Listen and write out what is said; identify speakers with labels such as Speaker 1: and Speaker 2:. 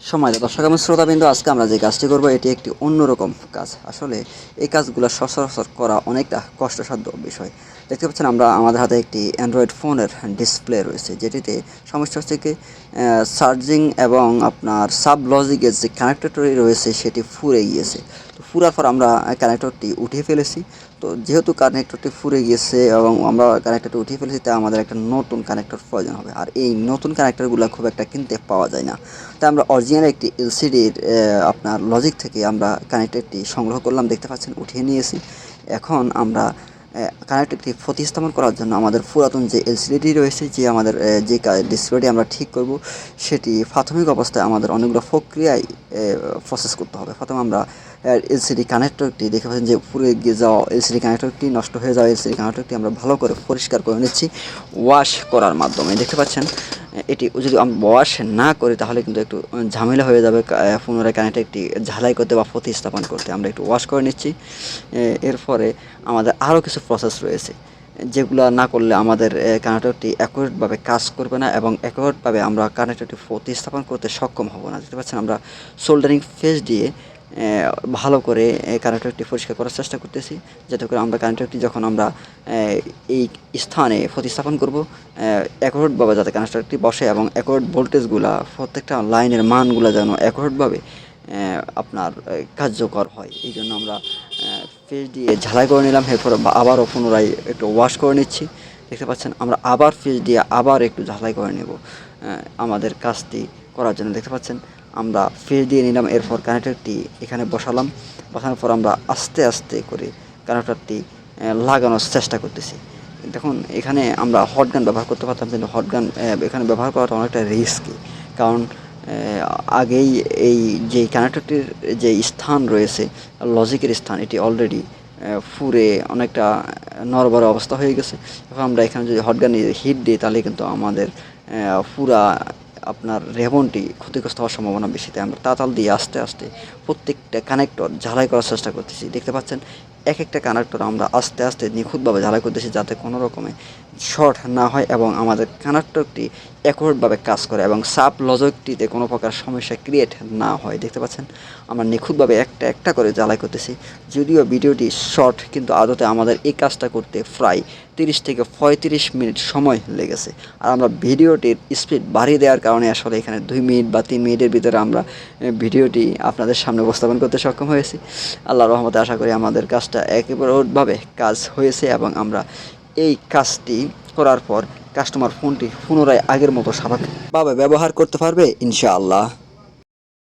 Speaker 1: সময় দর্শক শ্রোতা শ্রোতাবিন্দু, আজকে আমরা যে কাজটি করব, এটি একটি অন্যরকম কাজ। আসলে এই কাজগুলো সচরাচর করা অনেকটা কষ্টসাধ্য বিষয়। দেখতে পাচ্ছেন, আমরা আমাদের হাতে একটি অ্যান্ড্রয়েড ফোনের ডিসপ্লে রয়েছে, যেটিতে সমস্যা হচ্ছে কি চার্জিং এবং আপনার সাব লজিকের যে কানেক্টরটি রয়েছে, সেটি ফুরে গিয়েছে। তো ফুরার পর আমরা কানেক্টরটি উঠিয়ে ফেলেছি। তো যেহেতু কানেক্টরটি ফুরে গিয়েছে এবং আমরা কানেক্টরটি উঠিয়ে ফেলেছি, তাই আমাদের একটা নতুন কানেক্টর প্রয়োজন হবে। আর এই নতুন কানেক্টরগুলো খুব একটা কিনতে পাওয়া যায় না। তাই আমরা অরিজিনাল একটি এলসিডির আপনার লজিক থেকে আমরা কানেক্টরটি সংগ্রহ করলাম, দেখতে পাচ্ছেন, উঠিয়ে নিয়েছি। এখন আমরা কানেক্টরটি প্রতিস্থাপন করার জন্য আমাদের পুরাতন যে এলসিডিটি রয়েছে, যে আমাদের যে ডিসপ্লেটি আমরা ঠিক করব, সেটি প্রাথমিক অবস্থায় আমাদের অনেকগুলো প্রক্রিয়ায় প্রসেস করতে হবে। প্রথমে আমরা এলসিডি কানেক্টরটি দেখে পাচ্ছেন যে পুরো গিয়ে যাওয়া এলসিডি কানেক্টরটি নষ্ট হয়ে যাওয়া এলসিডি কানেক্টরটি আমরা ভালো করে পরিষ্কার করে নিচ্ছি ওয়াশ করার মাধ্যমে। দেখতে পাচ্ছেন এটি যদি আমরা ওয়াশ না করি তাহলে কিন্তু একটু ঝামেলা হয়ে যাবে পুনরায় কানেক্টর একটি ঝালাই করতে বা প্রতিস্থাপন করতে। আমরা একটু ওয়াশ করে নিচ্ছি। এরপরে আমাদের আরও কিছু প্রসেস রয়েছে, যেগুলো না করলে আমাদের কানেক্টরটি অ্যাকুরেটভাবে কাজ করবে না এবং অ্যাকুরেটভাবে আমরা কানেক্টরটি প্রতিস্থাপন করতে সক্ষম হব না। দেখতে পাচ্ছেন, আমরা সোল্ডারিং ফেস দিয়ে ভালো করে কানেক্টরটি পরিষ্কার করার চেষ্টা করতেছি। যাতে করে আমরা কানেক্টরটি যখন আমরা এই স্থানে প্রতিস্থাপন করব অ্যাকুরেটভাবে যাতে কানেক্টরটি বসে এবং অ্যাকুরেট ভোল্টেজগুলা প্রত্যেকটা লাইনের মানগুলো যেন অ্যাকুরেটভাবে আপনার কার্যকর হয়। এই জন্য আমরা ফেস দিয়ে ঝালাই করে নিলাম। এরপর আবারও পুনরায় একটু ওয়াশ করে নিচ্ছি। দেখতে পাচ্ছেন, আমরা আবার ফেস দিয়ে আবার একটু ঝালাই করে নেব আমাদের কাজটি করার জন্য। দেখতে পাচ্ছেন আমরা ফেস দিয়ে নিলাম, এরপর কানেক্টরটি এখানে বসালাম। বসানোর পর আমরা আস্তে আস্তে করে কানেক্টরটি লাগানোর চেষ্টা করতেছি। দেখুন, এখানে আমরা হট গান ব্যবহার করতে পারতাম, কিন্তু হট গান এখানে ব্যবহার করাটা অনেকটা রিস্কি কারণ আগেই এই যে কানেক্টরটির যে স্থান রয়েছে লজিকের স্থান, এটি অলরেডি ফুরে অনেকটা নরবর অবস্থা হয়ে গেছে। এখন আমরা এখানে যদি হট গান হিট দিই, তাহলে কিন্তু আমাদের পুরা আপনার রেবনটি ক্ষতিগ্রস্ত হওয়ার সম্ভাবনা বেশি, তাই আমরা তাতাল দিয়ে আস্তে আস্তে প্রত্যেকটা কানেক্টর ঝালাই করার চেষ্টা করতেছি। দেখতে পাচ্ছেন এক একটা কানেক্টর আমরা আস্তে আস্তে নিখুঁতভাবে ঝালাই করতেছি যাতে কোনো রকমে শর্ট না হয় এবং আমাদের কানেক্টরটি অ্যাকুরেটভাবে কাজ করে এবং সাব লজকটিতে কোনো প্রকার সমস্যা ক্রিয়েট না হয়। দেখতে পাচ্ছেন? আমরা নিখুঁতভাবে একটা একটা করে জ্বালাই করতেছি যদিও ভিডিওটি শর্ট কিন্তু আদতে আমাদের এই কাজটা করতে প্রায় তিরিশ থেকে পঁয়ত্রিশ মিনিট সময় লেগেছে। আর আমরা ভিডিওটির স্পিড বাড়িয়ে দেওয়ার কারণে আসলে এখানে দুই মিনিট বা তিন মিনিটের ভিতরে আমরা ভিডিওটি আপনাদের সামনে উপস্থাপন করতে সক্ষম হয়েছি। আল্লাহ রহমতে আশা করি আমাদের কাজটা একেবারেভাবে কাজ হয়েছে এবং আমরা এই কাজটি করার পর কাস্টমার ফোনটি পুনরায় আগের মতো স্বাভাবিকভাবে ব্যবহার করতে পারবে, ইনশাআল্লাহ।